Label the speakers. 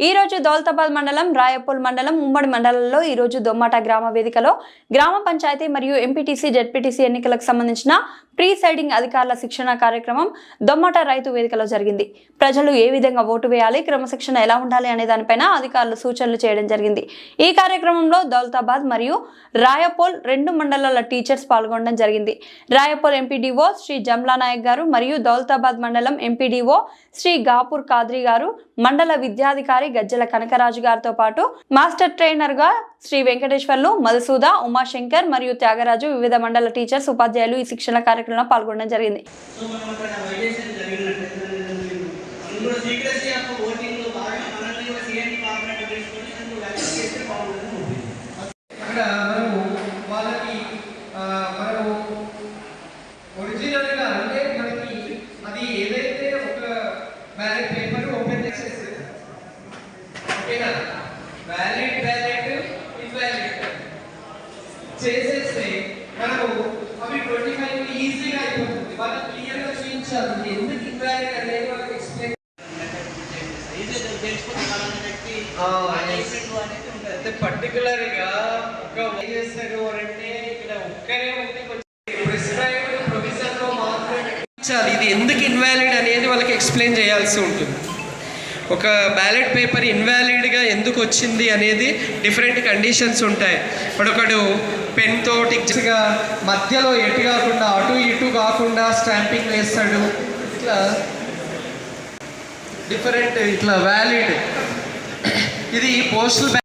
Speaker 1: ఈ రోజు దౌలతాబాద్ మండలం రాయపూల్ మండలం ఉమ్మడి మండలంలో ఈ రోజు దొమ్మాట గ్రామ వేదికలో గ్రామ పంచాయతీ మరియు ఎంపీటీసీ జెడ్పీటీసీ ఎన్నికలకు సంబంధించిన ప్రీ సైడింగ్ అధికారుల శిక్షణ కార్యక్రమం దొమ్మట రైతు వేదికలో జరిగింది. ప్రజలు ఏ విధంగా ఓటు వేయాలి క్రమశిక్షణ ఎలా ఉండాలి అనే దానిపైన అధికారులు సూచనలు చేయడం జరిగింది. ఈ కార్యక్రమంలో దౌలతాబాద్ మరియు రాయపోల్ రెండు మండలాల టీచర్స్ పాల్గొనడం జరిగింది. రాయపోల్ ఎంపీడీఓ శ్రీ జమ్లా నాయక్ గారు మరియు దౌలతాబాద్ మండలం ఎంపీడీఓ శ్రీ గాపూర్ కాద్రి గారు మండల విద్యాధికారి గజ్జల కనకరాజు గారితో పాటు మాస్టర్ ట్రైనర్గా శ్రీ వెంకటేశ్వర్లు మధుసూద ఉమాశంకర్ మరియు త్యాగరాజు వివిధ మండల టీచర్స్ ఉపాధ్యాయులు ఈ శిక్షణ కార్యక్రమంలో పాల్గొనడం జరిగింది.
Speaker 2: సో
Speaker 3: అవి ట్వంటీ ఫైవ్ ఈజీగా అయిపోతుంది. వాళ్ళకి క్లియర్గా చూపించాలి. ఇది ఎందుకు అనేది వాళ్ళకి ఎక్స్ప్లెయిన్ అయితే ఒక చేస్తారు అంటే ఇక్కడ ఒక్కరే ప్రిస్క్రైబ్డ్ మాత్రమే ఇచ్చాలి ఇది ఎందుకు ఇన్వాలిడ్ అనేది వాళ్ళకి ఎక్స్ప్లెయిన్ చేయాల్సి ఉంటుంది. ఒక బ్యాలెట్ పేపర్ ఇన్వాలిడ్గా ఎందుకు వచ్చింది అనేది డిఫరెంట్ కండిషన్స్ ఉంటాయి. ఇప్పుడు ఒకడు పెన్ తోటి గా మధ్యలో ఎటు కాకుండా అటు ఇటు కాకుండా స్టాంపింగ్ వేస్తాడు. ఇట్లా డిఫరెంట్ ఇట్లా వ్యాలిడ్. ఇది పోస్టల్